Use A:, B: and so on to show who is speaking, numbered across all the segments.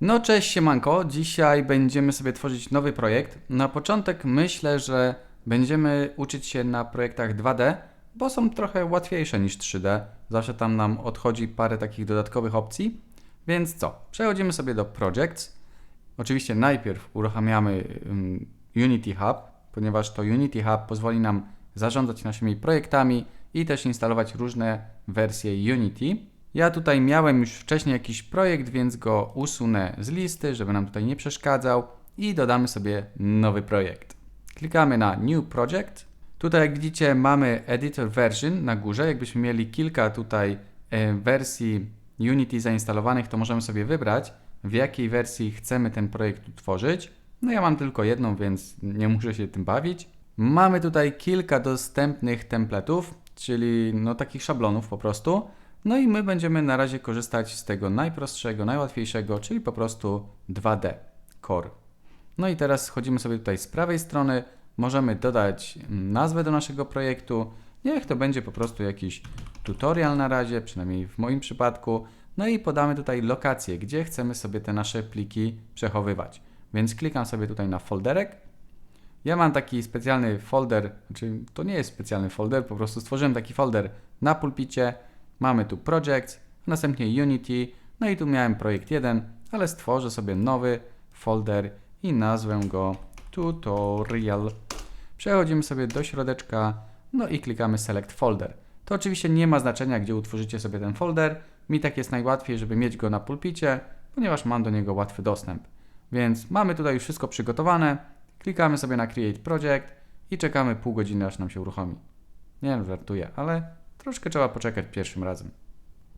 A: No cześć siemanko, dzisiaj będziemy sobie tworzyć nowy projekt. Na początek myślę, że będziemy uczyć się na projektach 2D, bo są trochę łatwiejsze niż 3D. Zawsze tam nam odchodzi parę takich dodatkowych opcji. Więc co? Przechodzimy sobie do Projects. Oczywiście najpierw uruchamiamy Unity Hub, ponieważ to Unity Hub pozwoli nam zarządzać naszymi projektami i też instalować różne wersje Unity. Ja tutaj miałem już wcześniej jakiś projekt, więc go usunę z listy, żeby nam tutaj nie przeszkadzał i dodamy sobie nowy projekt. Klikamy na New Project. Tutaj jak widzicie mamy Editor Version na górze. Jakbyśmy mieli kilka tutaj e, wersji Unity zainstalowanych, to możemy sobie wybrać w jakiej wersji chcemy ten projekt utworzyć. No ja mam tylko jedną, więc nie muszę się tym bawić. Mamy tutaj kilka dostępnych templetów, czyli no takich szablonów po prostu. No i my będziemy na razie korzystać z tego najprostszego, najłatwiejszego, czyli po prostu 2D Core. No i teraz schodzimy sobie tutaj z prawej strony. Możemy dodać nazwę do naszego projektu. Niech to będzie po prostu jakiś tutorial na razie, przynajmniej w moim przypadku. No i podamy tutaj lokację, gdzie chcemy sobie te nasze pliki przechowywać. Więc klikam sobie tutaj na folderek. Ja mam taki specjalny folder, znaczy to nie jest specjalny folder, po prostu stworzyłem taki folder na pulpicie. Mamy tu projects, następnie Unity, no i tu miałem projekt 1, ale stworzę sobie nowy folder i nazwę go tutorial. Przechodzimy sobie do środeczka, no i klikamy select folder. To oczywiście nie ma znaczenia, gdzie utworzycie sobie ten folder. Mi tak jest najłatwiej, żeby mieć go na pulpicie, ponieważ mam do niego łatwy dostęp. Więc mamy tutaj już wszystko przygotowane. Klikamy sobie na Create Project i czekamy pół godziny, aż nam się uruchomi. Nie żartuję, ale troszkę trzeba poczekać pierwszym razem.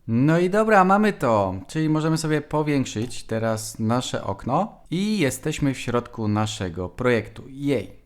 A: No i dobra, mamy to. Czyli możemy sobie powiększyć teraz nasze okno i jesteśmy w środku naszego projektu. Jej.